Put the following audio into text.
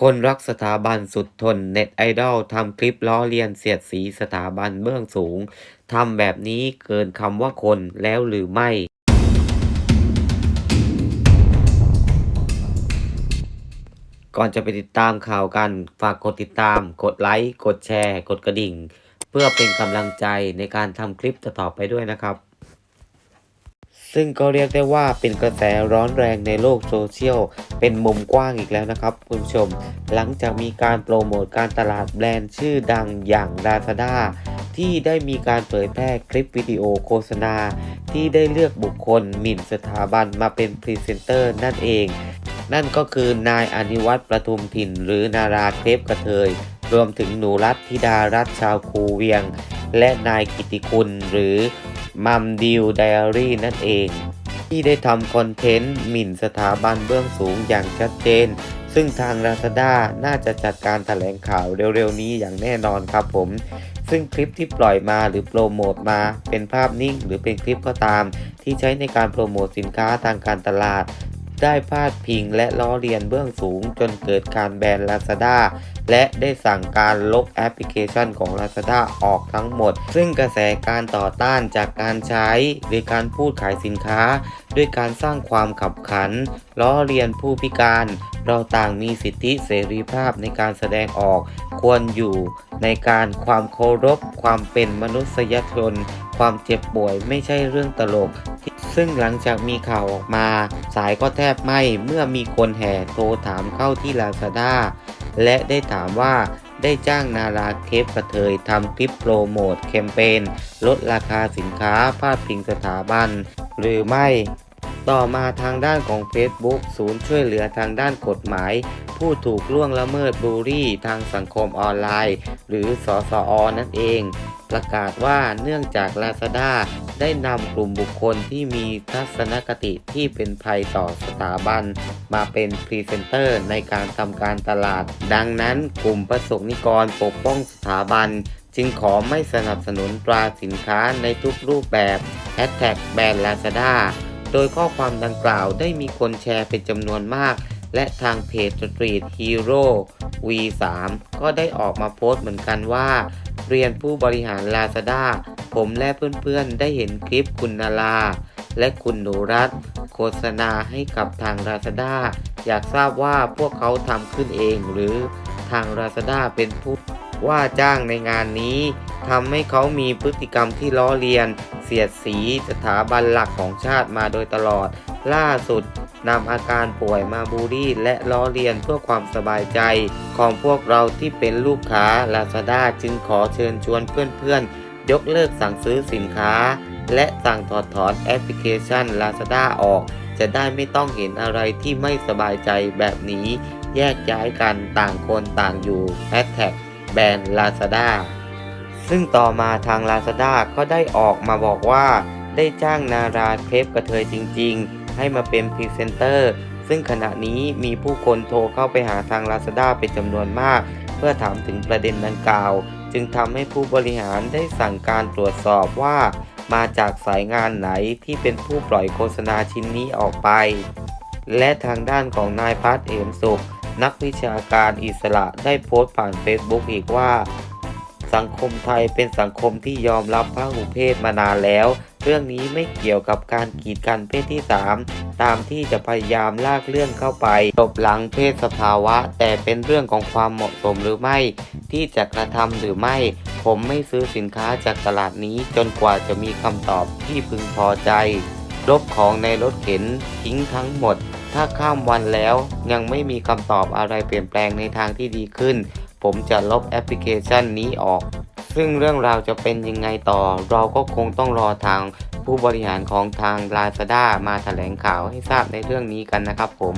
คนรักสถาบันสุดทนเน็ตไอดอลทำคลิปล้อเลียนเสียดสีสถาบันเบื้องสูงทำแบบนี้เกินคำว่าคนแล้วหรือไม่ ก่อนจะไปติดตามข่าวกัน ฝากกดติดตาม กดไลค์ กดแชร์ กดกระดิ่ง เพื่อเป็นกำลังใจในการทำคลิปต่อไปด้วยนะครับ ซึ่งก็เรียกได้ว่าเป็นกระแสร้อนแรงในโลกโซเชียล เป็นมุมกว้างอีกแล้วนะครับคุณผู้ชม หลังจากมีการโปรโมทการตลาดแบรนด์ชื่อดังอย่าง Lazada ที่ได้มีการเผยแพร่คลิปวิดีโอโฆษณา ที่ได้เลือกบุคคลหมิ่นสถาบันมาเป็นพรีเซนเตอร์นั่นเอง นั่นก็คือนายอนิวัตรประทุมถิ่น หรือนาราเทพกระเทย รวมถึงหนูรัตธิดารัตชาวคูเวียง และนายกิติคุณหรือ มัมดิวไดอารี่นั่นเอง ที่ได้ทำคอนเทนต์หมิ่นสถาบันเบื้องสูงอย่างชัดเจน ซึ่งทาง Lazada น่าจะจัดการแถลงข่าวเร็วๆนี้อย่างแน่นอนครับผม ซึ่งคลิปที่ปล่อยมาหรือโปรโมทมา เป็นภาพนิ่งหรือเป็นคลิปก็ตาม ที่ใช้ในการโปรโมทสินค้าทางการตลาด ได้พาดพิงและล้อเลียนเบื้องสูง จนเกิดการแบน Lazada และได้สั่งการลบแอปพลิเคชันของ Lazada ออกทั้งหมด ซึ่งกระแสการต่อต้านจากการใช้ หรือการพูดขายสินค้า ด้วยการสร้างความขับขัน ล้อเลียนผู้พิการ เราต่างมีสิทธิเสรีภาพในการแสดงออก ควรอยู่ในการความเคารพ ความเป็นมนุษยชน ความเจ็บป่วยไม่ใช่เรื่องตลก ซึ่งหลังจากมีข่าวออกมา สายก็แทบไม้เมื่อมีคนแห่โทรถามเข้าที่ Lazada และได้ถามว่าได้จ้างนาราเคปกระเทยทำคลิปโปรโมทแคมเปญลดราคาสินค้าพาดพิงสถาบัน หรือไม่ ต่อมาทางด้านของ Facebook ศูนย์ช่วยเหลือทางด้านกฎหมาย ผู้ถูกล่วงละเมิดบูลลี่ทางสังคมออนไลน์ หรือสสอนั่นเอง ประกาศว่าเนื่องจาก Lazada ได้นำกลุ่มบุคคลที่มีทัศนคติที่เป็นภัยต่อสถาบัน มาเป็นพรีเซนเตอร์ในการทำการตลาด ดังนั้นกลุ่มประสงนิกรปกป้องสถาบัน จึงขอไม่สนับสนุนตราสินค้าในทุกรูปแบบ Hashtag แบรนด์ Lazada โดยข้อความดังกล่าวได้มีคนแชร์เป็นจำนวนมาก และทางเพจ Street Hero V3 ก็ได้ออกมาโพสต์เหมือนกันว่า เรียนผู้บริหาร Lazada ผมและเพื่อนๆ ได้เห็นคลิปคุณนาราและคุณหนูรัตโฆษณาให้กับทาง Lazada อยากทราบว่าพวกเขาทำขึ้นเองหรือทาง Lazada เป็นผู้ว่าจ้างในงานนี้ทำให้เขามีพฤติกรรมที่ล้อเลียน เสียดสีสถาบันหลักของชาติมาโดยตลอด ล่าสุดนำอาการป่วยมาบูลลี่และล้อเลียนเพื่อความสบายใจ ของพวกเราที่เป็นลูกค้า Lazada จึงขอเชิญชวนเพื่อนๆ ยกเลิกสั่งซื้อสินค้า และสั่งถอดถอนแอปพลิเคชัน Lazada ออก จะได้ไม่ต้องเห็นอะไรที่ไม่สบายใจแบบนี้ แยกย้ายกันต่างคนต่างอยู่แฮชแท็กแบรนด์ Lazada ซึ่งต่อมาทาง Lazada ก็ได้ออกมาบอกว่า ได้จ้างนาราเคปกระเทยจริง ๆ ให้มาเป็นพรีเซนเตอร์ ซึ่งขณะนี้มีผู้คนโทรเข้าไปหาทาง Lazada เป็นจำนวนมาก เพื่อถามถึงประเด็นดังกล่าว จึงทำให้ผู้บริหารได้สั่งการตรวจสอบว่า มาจากสายงานไหนที่เป็นผู้ปล่อยโฆษณาชิ้นนี้ออกไป และทางด้านของนายพัฒเอมสุข นักวิชาการอิสระได้โพสต์ผ่าน Facebook อีกว่า สังคมไทยเป็นสังคมที่ยอมรับพหุเพศมานานแล้ว เรื่องนี้ไม่เกี่ยวกับการกีดกันเพศที่ 3 ตามที่จะพยายามลากเรื่องเข้าไปจบหลังเพศสภาวะ แต่เป็นเรื่องของความเหมาะสมหรือไม่ ที่จะกระทำหรือไม่ ผมไม่ซื้อสินค้าจากตลาดนี้จนกว่าจะมีคำตอบที่พึงพอใจลบของในรถเข็นทิ้งทั้งหมด ถ้าข้ามวันแล้วยังไม่มีคำตอบอะไรเปลี่ยนแปลงในทางที่ดีขึ้น ผมจะลบแอปพลิเคชันนี้ออก ซึ่งเรื่องราวจะเป็นยังไงต่อ เราก็คงต้องรอทางผู้บริหารของทาง Lazada มาแถลงข่าวให้ทราบในเรื่องนี้กันนะครับผม